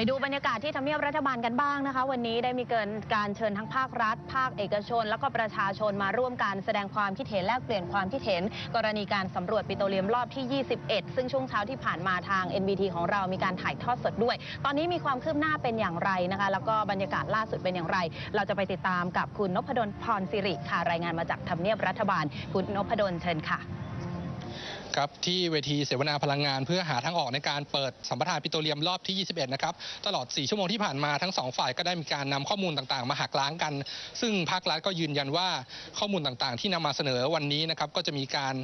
ไปดูบรรยากาศที่ทำเนียบรัฐบาลกันบ้างนะคะ วันนี้ได้มีเกินการเชิญทั้งภาครัฐ ภาคเอกชน แล้วก็ประชาชนมาร่วมกันแสดงความคิดเห็นแลกเปลี่ยนความคิดเห็น กรณีการสำรวจปิโตรเลียมรอบที่ 21 ซึ่งช่วงเช้าที่ผ่านมาทาง NBT ของเรามีการถ่ายทอดสดด้วย ตอนนี้มีความคืบหน้าเป็นอย่างไรนะคะ แล้วก็บรรยากาศล่าสุดเป็นอย่างไร เราจะไปติดตามกับคุณนพดลพรสิริค่ะรายงานมาจากทำเนียบรัฐบาล คุณนพดลเชิญค่ะ ครับที่เวทีเสวนาพลังงาน เพื่อหาทางออกในการเปิดสัมปทานปิโตรเลียมรอบที่ 21 นะครับ ตลอด 4 ชั่วโมงที่ผ่านมาทั้งสองฝ่ายก็ได้มีการนำข้อมูลต่างๆ มาหักล้างกัน ซึ่งภาครัฐก็ยืนยันว่าข้อมูลต่างๆ ที่นำมาเสนอวันนี้นะครับก็จะมีการ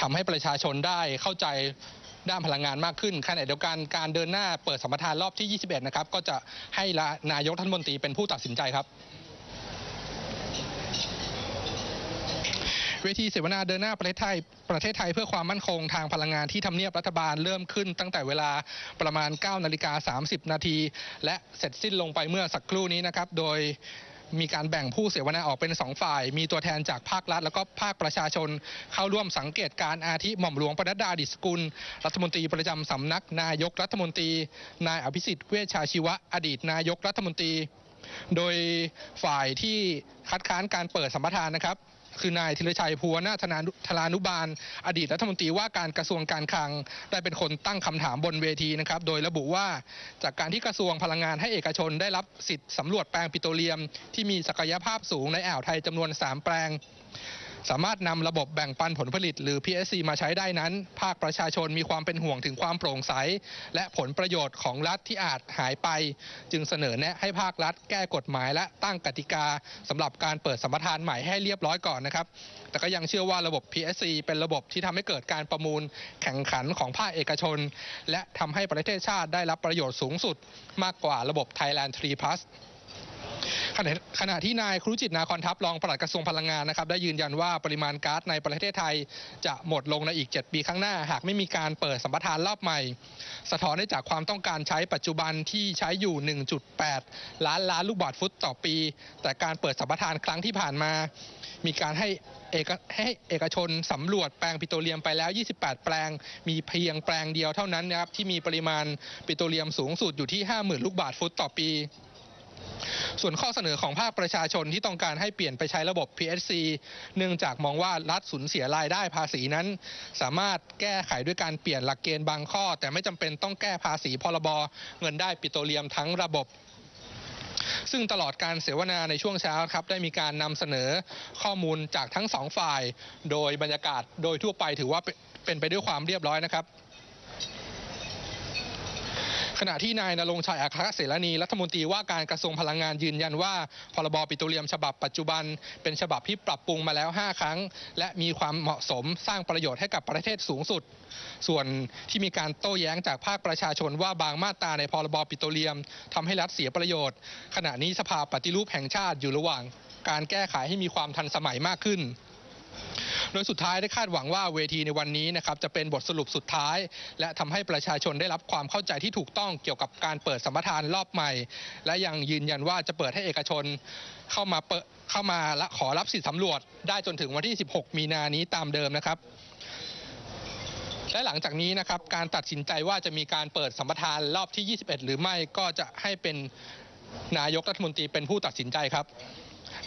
ทำให้ประชาชนได้เข้าใจด้านพลังงานมากขึ้นขณะเดียวกันการเดินหน้าเปิดสัมปทานรอบที่ 21 นะครับก็จะให้นายกรัฐมนตรีเป็นผู้ตัดสินใจครับ เวทีเสวนาเดินหน้าประเทศไทยประเทศไทยเพื่อความมั่นคงทางพลังงานที่ทำเนียบรัฐบาลเริ่มขึ้นตั้งแต่เวลาประมาณ 9 นาฬิกา 30 นาที และเสร็จสิ้นลงไปเมื่อสักครู่นี้นะครับ โดยมีการแบ่งผู้เสวนาออกเป็น 2 ฝ่าย มีตัวแทนจากภาครัฐ แล้วก็ภาคประชาชน เข้าร่วมสังเกตการอาทิหม่อมหลวงปนัดดาดิสกุล รัฐมนตรีประจำสำนัก นายกรัฐมนตรี นายอภิสิทธิ์เวชชาชีวะ อดีตนายกรัฐมนตรี โดยฝ่ายที่คัดค้านการเปิดสัมปทานนะครับ คือนายธีรชัยภูวนาธนาธรานุบาล อดีตรัฐมนตรีว่าการกระทรวงการคลัง ได้เป็นคนตั้งคำถามบนเวทีนะครับโดยระบุว่าจากการที่กระทรวงพลังงานให้เอกชนได้รับสิทธิ์สำรวจแปลงปิโตรเลียม ที่มีศักยภาพสูงในอ่าวไทยจำนวน 3 แปลง สามารถนำระบบแบ่งปันผลผลิตหรือ PSC มาใช้ได้นั้น ภาคประชาชนมีความเป็นห่วงถึงความโปร่งใส และผลประโยชน์ของรัฐที่อาจหายไป จึงเสนอแนะให้ภาครัฐ แก้กฎหมายและตั้งกติกาสำหรับการเปิดสัมปทานใหม่ให้เรียบร้อยก่อนนะครับ แต่ก็ยังเชื่อว่าระบบ PSC เป็นระบบที่ทำให้เกิดการประมูลแข่งขันของภาคเอกชน และทำให้ประเทศชาติได้รับประโยชน์สูงสุด มากกว่าระบบ Thailand 3 Plus ขณะขณะที่นายครุจิตนาคอนทัพรองปลัดกระทรวงพลังงานนะครับได้ยืนยันว่าปริมาณก๊าซในประเทศไทย จะหมดลงในอีก 7 ปีข้างหน้า หากไม่มีการเปิดสัมปทานรอบใหม่ สะท้อนได้จากความต้องการใช้ปัจจุบันที่ใช้อยู่ 1.8 ล้านล้านลูกบาศก์ฟุตต่อปี แต่การเปิดสัมปทานครั้งที่ผ่านมา มีการให้เอกให้เอกชนสำรวจแปลงปิโตรเลียมไปแล้ว 28 แปลง มีเพียงแปลงเดียวเท่านั้นนะครับที่มีปริมาณปิโตรเลียมสูงสุดอยู่ที่ 50,000 ลูกบาศก์ฟุตต่อปี ส่วนข้อเสนอของภาคประชาชนที่ต้องการให้เปลี่ยนไปใช้ระบบ PSC เนื่องจากมองว่ารัฐสูญเสียรายได้ภาษีนั้น สามารถแก้ไขด้วยการเปลี่ยนหลักเกณฑ์บางข้อ แต่ไม่จำเป็นต้องแก้ภาษีพรบเงินได้ปิโตรเลียมทั้งระบบซึ่งตลอดการเสวนาในช่วงเช้าครับได้มีการนำเสนอข้อมูลจากทั้งสองฝ่าย โดยบรรยากาศโดยทั่วไปถือว่าเป็นไปด้วยความเรียบร้อยนะครับ ขณะที่นายนรงชัยอัครเสรณีรัฐมนตรีว่าการกระทรวงพลังงานยืนยันว่าพรบปิโตรเลียมฉบับปัจจุบัน เป็นฉบับที่ปรับปรุงมาแล้ว 5 ครั้ง และมีความเหมาะสมสร้างประโยชน์ให้กับประเทศสูงสุด ส่วนที่มีการโต้แย้งจากภาคประชาชนว่าบางมาตราในพรบปิโตรเลียมทำให้รัฐเสียประโยชน์ ขณะนี้สภาปฏิรูปแห่งชาติอยู่ระหว่าง การแก้ไขให้มีความทันสมัยมากขึ้น โดยสุดท้ายได้คาดหวังว่าเวทีในวันนี้นะครับจะเป็นบทสรุปสุดท้าย และทำให้ประชาชนได้รับความเข้าใจที่ถูกต้องเกี่ยวกับการเปิดสัมปทานรอบใหม่ และยังยืนยันว่าจะเปิดให้เอกชนเข้ามาเปิดเข้ามาและขอรับสิทธิสำรวจ ได้จนถึงวันที่ 16 มีนานี้ตามเดิมนะครับและหลังจากนี้นะครับการตัดสินใจว่าจะมีการเปิดสัมปทานรอบที่ 21 หรือไม่ก็จะให้เป็นนายกรัฐมนตรีเป็นผู้ตัดสินใจครับ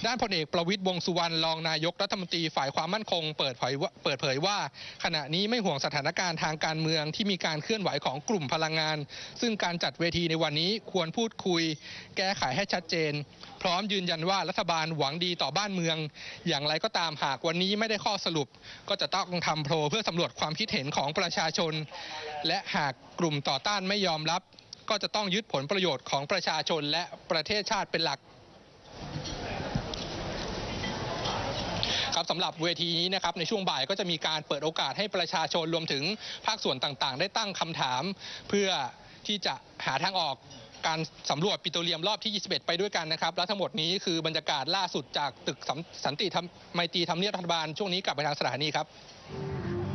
ด้านพลเอกประวิตยวงสุวรรณรองนายกรัฐมนตรีฝ่ายความมั่นคงเปิดเผยว่าเปิดเผยว่า ขณะนี้ไม่ห่วงสถานการณ์ทางการเมืองที่มีการเคลื่อนไหวของกลุ่มพลังงาน ซึ่งการจัดเวทีในวันนี้ควรพูดคุย แก้ไขให้ชัดเจน พร้อมยืนยันว่ารัฐบาลหวังดีต่อบ้านเมือง อย่างไรก็ตามหากวันนี้ไม่ได้ข้อสรุป ก็จะต้องทำโพลเพื่อสำรวจความคิดเห็นของประชาชน และหากกลุ่มต่อต้านไม่ยอมรับ ก็จะต้องยึดผลประโยชน์ของประชาชนและประเทศชาติเป็นหลัก ครับ สำหรับเวทีนี้นะครับในช่วงบ่ายก็จะมีการเปิดโอกาสให้ประชาชนรวมถึงภาคส่วนต่างๆ ได้ตั้งคำถาม เพื่อที่จะหาทางออกการสำรวจปิโตรเลียมรอบที่ 21 ไปด้วยกันนะครับ และทั้งหมดนี้คือบรรยากาศล่าสุดจากตึกสันสันติธรรมไมตรีทำเนียบรัฐบาลช่วงนี้กลับไปทางสถานีครับ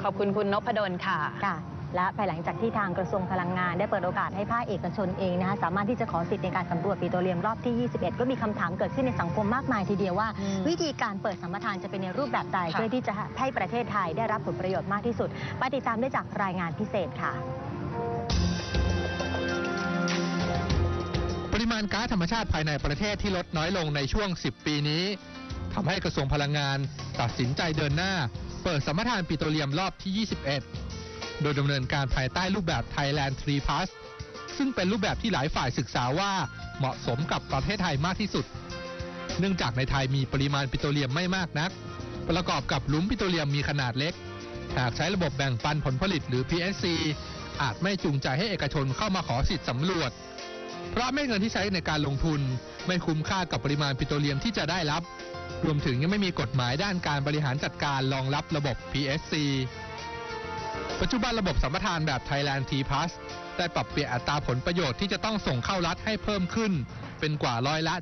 ขอบคุณคุณนพดลค่ะค่ะ และภายหลังจากที่ทางกระทรวงพลังงาน ได้เปิดโอกาสให้ภาคเอกชนเองนะคะสามารถที่จะขอสิทธิ์ในการสำรวจปิโตรเลียมรอบที่ 21 ก็มีคำถามเกิดขึ้นในสังคมมากมายทีเดียวว่าอืมวิธีการเปิดสัมปทานจะเป็นในรูปแบบใดค่ะเพื่อที่จะให้ประเทศไทยได้รับผลประโยชน์มากที่สุดไปติดตามได้จากรายงานพิเศษค่ะริมาณก๊าซธรรมชาติภายในประเทศที่ลดน้อยลงในช่วง 10 ปีนี้ทำให้กระทรวงพลังงาน ตัดสินใจเดินหน้า เปิดสัมปทานปิโตรเลียมรอบที่ 21 โดยดำเนินการภายใต้รูปแบบ Thailand 3 Plus ซึ่งเป็นรูปแบบที่หลายฝ่ายศึกษาว่าเหมาะสมกับประเทศไทยมากที่สุด เนื่องจากในไทยมีปริมาณปิโตรเลียมไม่มากนัก ประกอบกับหลุมปิโตรเลียมมีขนาดเล็ก หากใช้ระบบแบ่งปันผลผลิตหรือ PSC อาจไม่จูงใจให้เอกชนเข้ามาขอสิทธิ์สำรวจ เพราะเม็ดเงินที่ใช้ในการลงทุนไม่คุ้มค่ากับปริมาณปิโตรเลียมที่จะได้รับ รวมถึงยังไม่มีกฎหมายด้านการบริหารจัดการรองรับระบบ PSC ปัจจุบันระบบสัมปทานแบบ Thailand T Plus ได้ปรับเปลี่ยนอัตราผลประโยชน์ที่จะต้องส่งเข้ารัฐให้เพิ่มขึ้น เป็นกว่าร้อยละ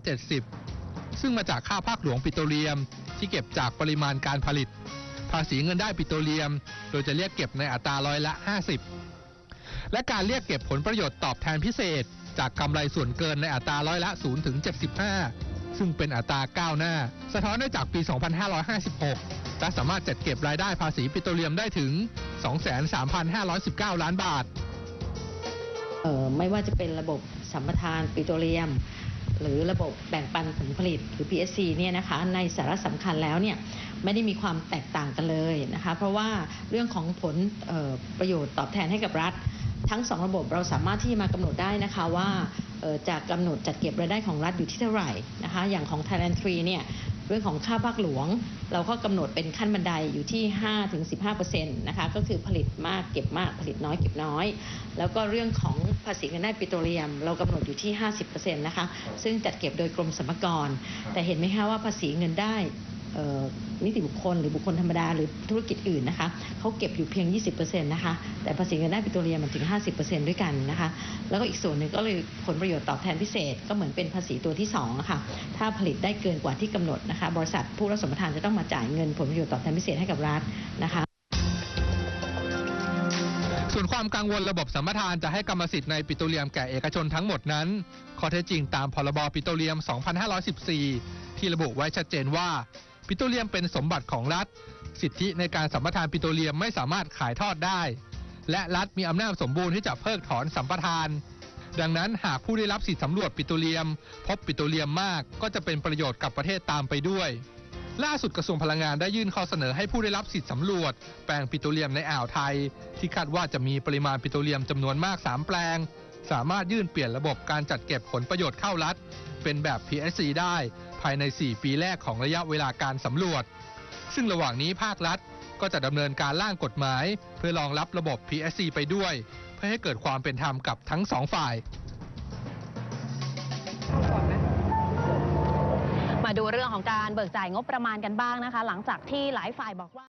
70 ซึ่งมาจากค่าภาคหลวงปิโตรเลียม ที่เก็บจากปริมาณการผลิต ภาษีเงินได้ปิโตรเลียม โดยจะเรียกเก็บในอัตราร้อยละ 50 และการเรียกเก็บผลประโยชน์ตอบแทนพิเศษ จากกำไรส่วนเกินในอัตราร้อยละ0ถึง75 ซึ่งเป็นอัตราก้าวหน้า สะท้อนได้จากปี 2556 และสามารถจัดเก็บรายได้ภาษีปิโตรเลียมได้ถึง 23,519 ล้านบาทเอ่อไม่ว่าจะเป็นระบบสัมปทานปิโตรเลียม หรือระบบแบ่งปันผลผลิตหรือ PSC เนี่ยนะคะในสาระสำคัญแล้วเนี่ยไม่ได้มีความแตกต่างกันเลยนะคะเพราะว่าเรื่องของผลประโยชน์ตอบแทนให้กับรัฐ ทั้งสองระบบเราสามารถที่จะมากำหนดได้นะคะว่า จะกกำหนดจัดเก็บรายได้ของรัฐอยู่ที่เท่าไหร่นะคะอย่างของ Thailand 3เนี่ยเรื่องของค่าภาคหลวง เราก็กำหนดเป็นขั้นบันไดอยู่ที่ 5-15%นะคะก็คือผลิตมากเก็บมากผลิตน้อยเก็บน้อย แล้วก็เรื่องของภาษีเงินได้ปิโตรเลียม เรากำหนดอยู่ที่ 50%นะคะซึ่งจัดเก็บโดยกรมสรรพากร แต่เห็นไหมคะว่าภาษีเงินได้ นิติบุคคล หรือบุคคลธรรมดาหรือธุรกิจอื่นนะคะเขาเก็บอยู่เพียง 20%นะคะแต่ภาษีเงินได้ปิโตรเลียมมันถึง 50%ด้วยกันนะคะแล้วก็อีกส่วนหนึ่งก็เลยผลประโยชน์ตอบแทนพิเศษ ก็เหมือนเป็นภาษีตัวที่2อะค่ะถ้าผลิตได้เกินกว่าที่กำหนดนะคะบริษัทผู้รับสมปทานจะต้องมาจ่ายเงินผลประโยชน์ตอบแทนพิเศษให้กับรัฐนะคะส่วนความกังวลระบบสัมปทานจะให้กรรมสิทธิ์ในปิโตรเลียมแก่เอกชนทั้งหมดนั้น ข้อเท็จจริงตามพรบปิโตรเลียม 2514 ที่ระบุไว้ชัดเจนว่า ปิโตรเลียมเป็นสมบัติของรัฐ สิทธิในการสัมปทานปิโตรเลียมไม่สามารถขายทอดได้ และรัฐมีอำนาจสมบูรณ์ที่จะเพิกถอนสัมปทาน ดังนั้นหากผู้ได้รับสิทธิสำรวจปิโตรเลียม พบปิโตรเลียมมากก็จะเป็นประโยชน์กับประเทศตามไปด้วย ล่าสุดกระทรวงพลังงานได้ยื่นข้อเสนอให้ผู้ได้รับสิทธิสำรวจ แปลงปิโตรเลียมในอ่าวไทย ที่คาดว่าจะมีปริมาณปิโตรเลียมจำนวนมาก 3 แปลง สามารถยื่นเปลี่ยนระบบการจัดเก็บผลประโยชน์เข้ารัฐเป็นแบบ PSC ได้ ภายใน 4 ปีแรกของระยะเวลาการสำรวจ ซึ่งระหว่างนี้ภาครัฐก็จะดำเนินการร่างกฎหมาย เพื่อรองรับระบบ PSC ไปด้วย เพื่อให้เกิดความเป็นธรรมกับทั้งสองฝ่ายมาดูเรื่องของการเบิกจ่ายงบประมาณกันบ้างนะคะ หลังจากที่หลายฝ่ายบอกว่า